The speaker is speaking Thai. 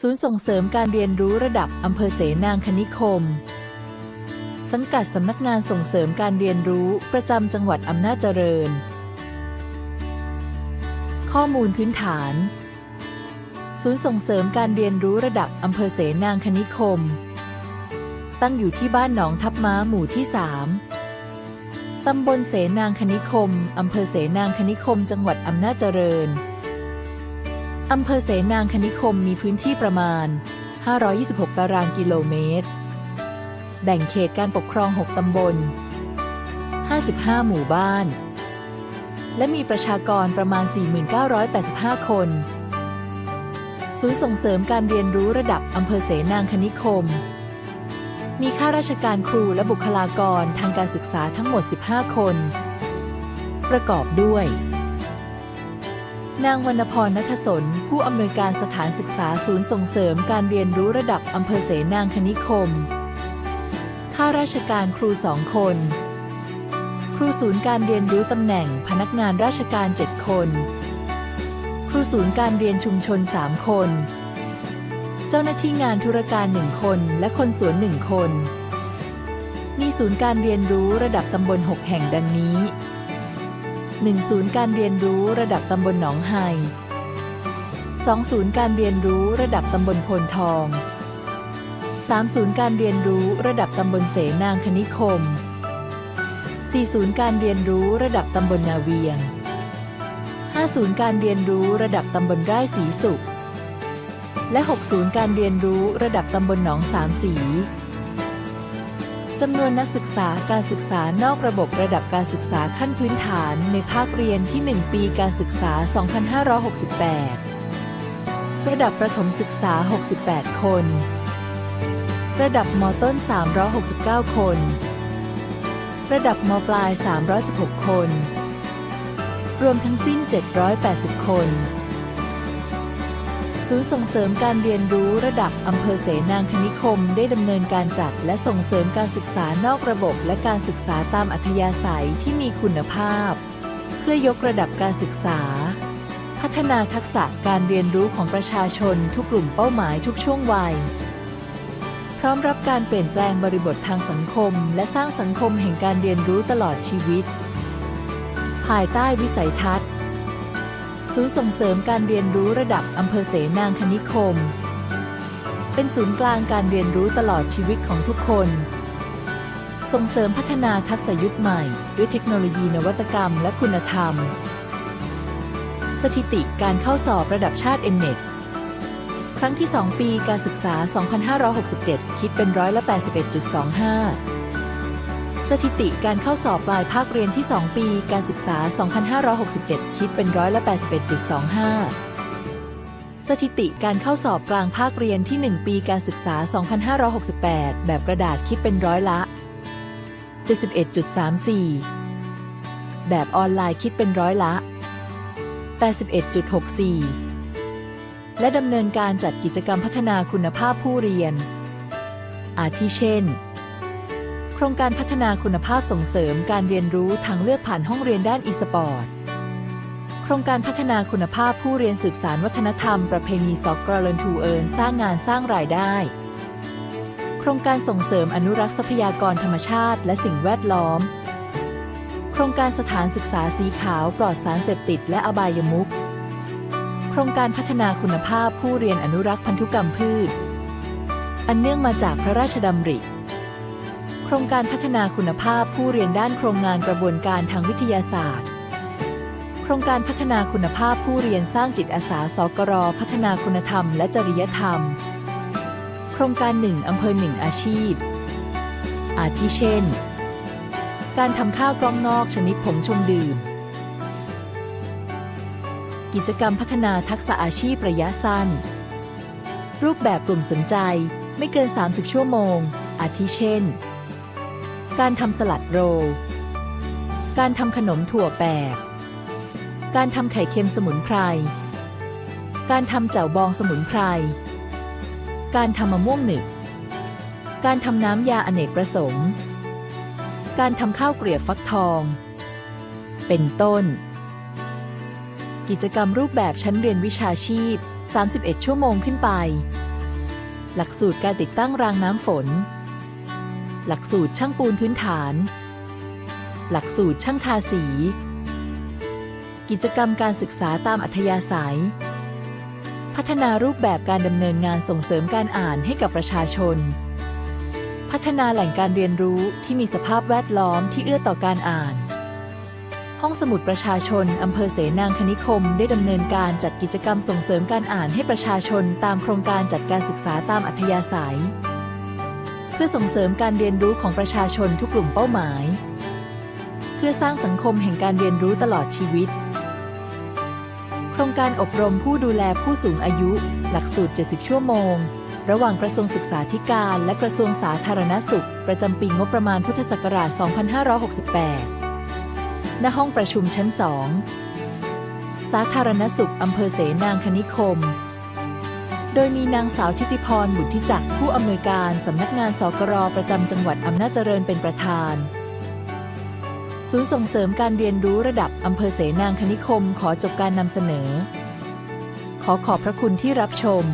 ศูนย์ส่งเสริมการเรียนรู้ระดับอำเภอเสนางคณิคม สังกัดสำนักงานส่งเสริมการเรียนรู้ประจำจังหวัดอำนาจเจริญ ข้อมูลพื้นฐาน ศูนย์ส่งเสริมการเรียนรู้ระดับอำเภอเสนางคณิคม ตั้งอยู่ที่บ้านหนองทับม้าหมู่ที่ 3 ตำบลเสนางคณิคม อำเภอเสนางคณิคม จังหวัดอำนาจเจริญ อำเภอเสนางคณิคมมีพื้นที่ประมาณ 526 ตารางกิโลเมตร แบ่งเขตการปกครอง 6 ตำบล 55 หมู่บ้าน และมีประชากรประมาณ 4,985 คน ศูนย์ส่งเสริมการเรียนรู้ระดับอำเภอเสนางคณิคม มีข้าราชการครูและบุคลากรทางการศึกษาทั้งหมด 15 คน ประกอบด้วย นางวรรณพรนัทสน ผู้อำนวยการสถานศึกษาศูนย์ส่งเสริมการเรียนรู้ระดับอำเภอเสนางคณิคม ข้าราชการครูสองคน ครูศูนย์การเรียนรู้ตำแหน่งพนักงานราชการ 7 คน ครูศูนย์การเรียนชุมชน 3 คน เจ้าหน้าที่งานธุรการ 1 คนและคนสวน 1 คน มีศูนย์การเรียนรู้ระดับตำบล 6 แห่งดังนี้ 1ศูนย์การเรียนรู้ระดับตำบลหนองไฮ2ศูนย์การเรียนรู้ระดับตำบลโพนทอง3ศูนย์การเรียนรู้ระดับตำบลเสนางคณิคม4ศูนย์การเรียนรู้ระดับตำบลนาเวียง5ศูนย์การเรียนรู้ระดับตำบลไร่สีสุข และ6ศูนย์การเรียนรู้ระดับตำบลหนองสามสี จำนวนนักศึกษาการศึกษานอกระบบระดับการศึกษาขั้นพื้นฐานในภาคเรียนที่ 1 ปีการศึกษา 2568 ระดับประถมศึกษา 68 คน ระดับมต้น 369 คน ระดับมปลาย 316 คน รวมทั้งสิ้น 780 คน ศูนย์ส่งเสริมการเรียนรู้ระดับอำเภอเสนางคณิคมได้ดำเนินการจัดและส่งเสริมการศึกษานอกระบบ และการศึกษาตามอัธยาศัยที่มีคุณภาพ เพื่อยกระดับการศึกษา พัฒนาทักษะการเรียนรู้ของประชาชนทุกกลุ่มเป้าหมายทุกช่วงวัย พร้อมรับการเปลี่ยนแปลงบริบททางสังคม และสร้างสังคมแห่งการเรียนรู้ตลอดชีวิต ภายใต้วิสัยทัศน์ ศูนย์ส่งเสริมการเรียนรู้ระดับอำเภอเสนางคณิคม เป็นศูนย์กลางการเรียนรู้ตลอดชีวิตของทุกคน ส่งเสริมพัฒนาทักษะยุคใหม่ ด้วยเทคโนโลยีนวัตกรรมและคุณธรรม สถิติการเข้าสอบระดับชาติ n n e t ครั้งที่ 2 ปีการศึกษา 2567 คิดเป็นร้อยละ81.25 สถิติการเข้าสอบปลายภาคเรียนที่ 2 ปี การศึกษา 2567 คิดเป็นร้อยละ81.25 สถิติการเข้าสอบกลางภาคเรียนที่ 1 ปีการศึกษา 2568 แบบกระดาษคิดเป็นร้อยละ 71.34 แบบออนไลน์คิดเป็นร้อยละ 81.64 และดำเนินการจัดกิจกรรมพัฒนาคุณภาพผู้เรียน อาทิเช่น โครงการพัฒนาคุณภาพส่งเสริมการเรียนรู้ทางเลือกผ่านห้องเรียนด้านอีสปอร์ตโครงการพัฒนาคุณภาพผู้เรียนสืบสารวัฒนธรรมประเพณีสอกกรเลนทูเอินสร้างงานสร้างรายได้ โครงการส่งเสริมอนุรักษ์ทรัพยากรธรรมชาติและสิ่งแวดล้อม โครงการสถานศึกษาสีขาวปลอดสารเสพติดและอบายมุขโครงการพัฒนาคุณภาพผู้เรียนอนุรักษ์พันธุกรรมพืช อันเนื่องมาจากพระราชดำริ โครงการพัฒนาคุณภาพผู้เรียนด้านโครงงานกระบวนการทางวิทยาศาสตร์ โครงการพัฒนาคุณภาพผู้เรียนสร้างจิตอาสาสกรพัฒนาคุณธรรมและจริยธรรม โครงการหนึ่งอำเภอหนึ่งอาชีพ อาทิเช่น การทำข้าวกล้องนอกชนิดผงชงดื่ม กิจกรรมพัฒนาทักษะอาชีพระยะสั้น รูปแบบกลุ่มสนใจไม่เกิน 30 ชั่วโมง อาทิเช่น การทำสลัดโรล การทำขนมถั่วแปบการทำไข่เค็มสมุนไพร การทำแจ่วบองสมุนไพร การทำมะม่วงหนึบการทำน้ำยาอเนกประสงค์ การทำข้าวเกลียบฟักทอง เป็นต้น กิจกรรมรูปแบบชั้นเรียนวิชาชีพ 31 ชั่วโมงขึ้นไป หลักสูตรการติดตั้งรางน้ำฝน หลักสูตรช่างปูนพื้นฐาน หลักสูตรช่างทาสี กิจกรรมการศึกษาตามอัธยาศัย พัฒนารูปแบบการดำเนินงานส่งเสริมการอ่านให้กับประชาชน พัฒนาแหล่งการเรียนรู้ที่มีสภาพแวดล้อมที่เอื้อต่อการอ่าน ห้องสมุดประชาชนอำเภอเสนางคณิคม ได้ดำเนินการจัดกิจกรรมส่งเสริมการอ่านให้ประชาชน ตามโครงการจัดการศึกษาตามอัธยาศัย เพื่อส่งเสริมการเรียนรู้ของประชาชนทุกกลุ่มเป้าหมาย เพื่อสร้างสังคมแห่งการเรียนรู้ตลอดชีวิต โครงการอบรมผู้ดูแลผู้สูงอายุ หลักสูตร 70 ชั่วโมง ระหว่างกระทรวงศึกษาธิการและกระทรวงสาธารณสุข ประจำปีงบประมาณพุทธศักราช 2568 ณ ห้องประชุมชั้น 2 สาธารณสุขอำเภอเสนางคณิคม โดยมีนางสาวทิติพรบุตรทิจักผู้อำนวยการสำนักงานสกรประจำจังหวัดอำนาจเจริญเป็นประธาน ศูนย์ส่งเสริมการเรียนรู้ระดับอำเภอเสนางคณิคมขอจบการนำเสนอ ขอขอบพระคุณที่รับชม